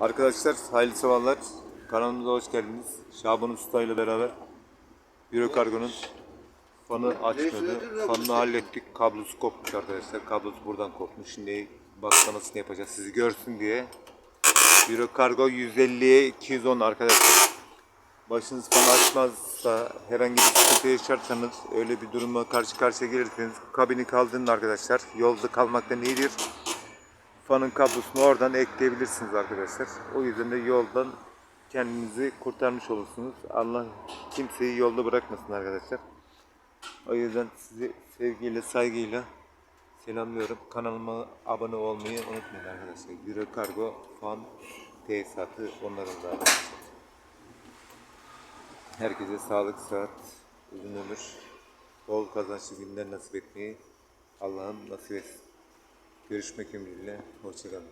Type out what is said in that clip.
Arkadaşlar hayırlı sabahlar. Kanalımıza hoş geldiniz. Şaban Usta ile beraber Euro Kargo'nun fanı açmadı. Fanını hallettik. Kablosu kopmuş arkadaşlar. Kablosu buradan kopmuş. Şimdi baklamasını yapacağız sizi görsün diye. Euro Kargo 150'ye 210 arkadaşlar. Başınız fan açmazsa herhangi bir sıkıntı yaşarsanız öyle bir duruma karşı karşıya gelirseniz kabini kaldırın arkadaşlar. Yolda kalmaktan iyidir fanın kablosunu oradan ekleyebilirsiniz arkadaşlar. O yüzden de yoldan kendinizi kurtarmış olursunuz. Allah kimseyi yolda bırakmasın arkadaşlar. O yüzden sizi sevgiyle, saygıyla selamlıyorum. Kanalıma abone olmayı unutmayın arkadaşlar. Euro Kargo fan tesisatı onların da arkadaşlar. Herkese sağlık, sıhhat, uzun ömür, bol kazançlı günler nasip etmeyi Allah'ım nasip etsin. Görüşmek ümidiyle. Hoşçakalın.